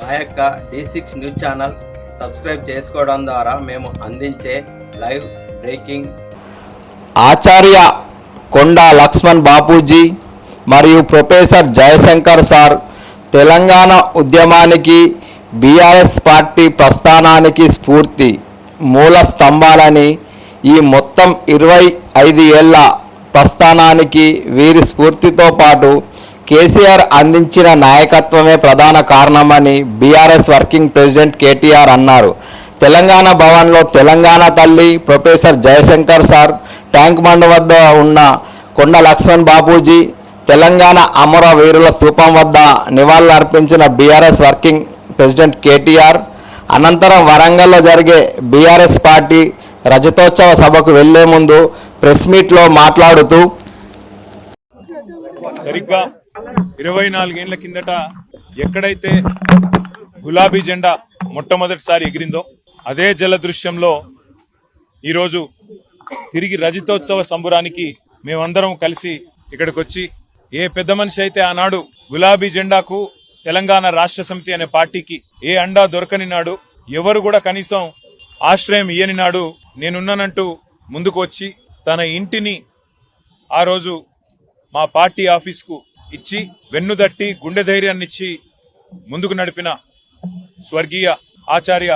మా యొక్క D six news channel subscribe చేసుకోవడం ద్వారా మేము అందించే లైవ్ బ్రేకింగ్. ఆచార్య కొండా లక్ష్మణ్ బాపూజీ మరియు ప్రొఫెసర్ జయశంకర్ సార్ తెలంగాణ ఉద్యమానికి బీఆర్ఎస్ పార్టీ ప్రస్థానానికి స్ఫూర్తి మూల స్తంభాలని ఈ మొత్తం ఇరవై ఐదు ఏళ్ళ ప్రస్థానానికి వీరి స్ఫూర్తితో పాటు కేసీఆర్ అందించిన నాయకత్వమే ప్రధాన కారణమని బీఆర్ఎస్ వర్కింగ్ ప్రెసిడెంట్ కేటీఆర్ అన్నారు. తెలంగాణ భవన్లో తెలంగాణ తల్లి professor Jayashankar sir tank bund వద్ద ఉన్న కొండ లక్ష్మణ్ బాపూజీ తెలంగాణ అమర వీరుల స్థూపం వద్ద నివాళులర్పించిన బీఆర్ఎస్ వర్కింగ్ ప్రెసిడెంట్ కేటీఆర్ అనంతరం వరంగల్లో జరిగే బీఆర్ఎస్ పార్టీ రజతోత్సవ సభకు వెళ్ళే ముందు ప్రెస్ మీట్లో మాట్లాడుతూ సరిగ్గా ఇరవై నాలుగేళ్ళ కిందట ఎక్కడైతే గులాబీ జెండా మొట్టమొదటిసారి ఎగిరిందో అదే జల దృశ్యంలో ఈరోజు తిరిగి రజతోత్సవ సంబురానికి మేమందరం కలిసి ఇక్కడికి వచ్చి ఏ పెద్ద మనిషి అయితే ఆనాడు గులాబీ జెండాకు తెలంగాణ రాష్ట్ర సమితి అనే పార్టీకి ఏ అండా దొరకని నాడు ఎవరు కూడా కనీసం ఆశ్రయం ఇయ్యని నాడు నేనున్నానంటూ ముందుకు వచ్చి తన ఇంటిని ఆ రోజు మా పార్టీ ఆఫీస్కు ఇచ్చి వెన్నుదట్టి గుండె ధైర్యాన్ని ఇచ్చి ముందుకు నడిపిన స్వర్గీయ ఆచార్య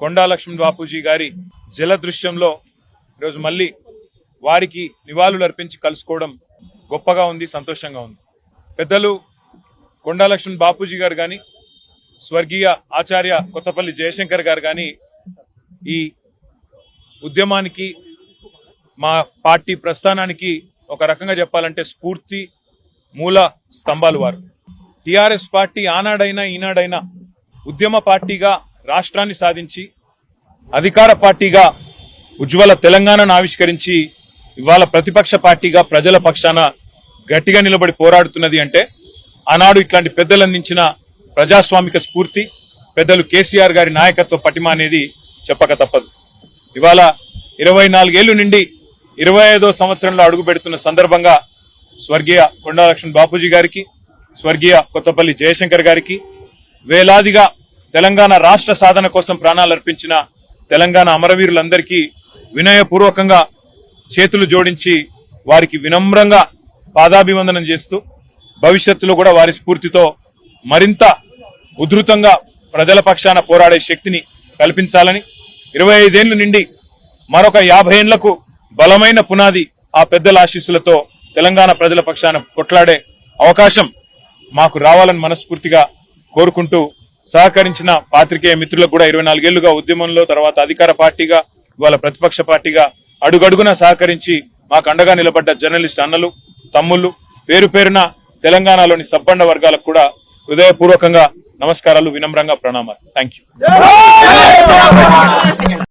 కొండా లక్ష్మణ్ బాపూజీ గారి జల దృశ్యంలో ఈరోజు మళ్ళీ వారికి నివాళులు అర్పించి కలుసుకోవడం గొప్పగా ఉంది సంతోషంగా ఉంది. పెద్దలు కొండా లక్ష్మణ్ బాపూజీ గారు కానీ స్వర్గీయ ఆచార్య కొత్తపల్లి జయశంకర్ గారు కానీ ఈ ఉద్యమానికి మా పార్టీ ప్రస్థానానికి ఒక రకంగా చెప్పాలంటే స్ఫూర్తి మూల స్తంభాలు వారు. టిఆర్ఎస్ పార్టీ ఆనాడైనా ఈనాడైనా ఉద్యమ పార్టీగా రాష్ట్రాన్ని సాధించి అధికార పార్టీగా ఉజ్వల తెలంగాణను ఆవిష్కరించి ఇవాళ ప్రతిపక్ష పార్టీగా ప్రజల పక్షాన గట్టిగా నిలబడి పోరాడుతున్నది అంటే ఆనాడు ఇట్లాంటి పెద్దలు అందించిన ప్రజాస్వామిక స్ఫూర్తి పెద్దలు కేసీఆర్ గారి నాయకత్వ పటిమ అనేది చెప్పక తప్పదు. ఇవాళ ఇరవై నాలుగేళ్ళు నుండి ఇరవై ఐదో సంవత్సరంలో అడుగు పెడుతున్న సందర్భంగా స్వర్గీయ కొండాలక్ష్మణ్ బాపూజీ గారికి స్వర్గీయ కొత్తపల్లి జయశంకర్ గారికి వేలాదిగా తెలంగాణ రాష్ట్ర సాధన కోసం ప్రాణాలు అర్పించిన తెలంగాణ అమరవీరులందరికీ వినయపూర్వకంగా చేతులు జోడించి వారికి వినమ్రంగా పాదాభివందనం చేస్తూ భవిష్యత్తులో కూడా వారి స్ఫూర్తితో మరింత ఉధృతంగా ప్రజల పక్షాన పోరాడే శక్తిని కల్పించాలని ఇరవై ఐదేళ్ళు నుండి మరొక యాభై ఏళ్ళకు బలమైన పునాది ఆ పెద్దల ఆశీస్సులతో తెలంగాణ ప్రజల పక్షాన కొట్లాడే అవకాశం మాకు రావాలని మనస్ఫూర్తిగా కోరుకుంటూ సహకరించిన పాత్రికేయ మిత్రులకు కూడా ఇరవై నాలుగేళ్ళుగా ఉద్యమంలో తర్వాత అధికార పార్టీగా ఇవాళ ప్రతిపక్ష పార్టీగా అడుగడుగున సహకరించి మాకు అండగా నిలబడ్డ జర్నలిస్ట్ అన్నలు తమ్ముళ్ళు పేరు పేరున తెలంగాణలోని సబ్బండ వర్గాలకు కూడా హృదయపూర్వకంగా నమస్కారాలు వినమ్రంగా ప్రణామాలు. Thank you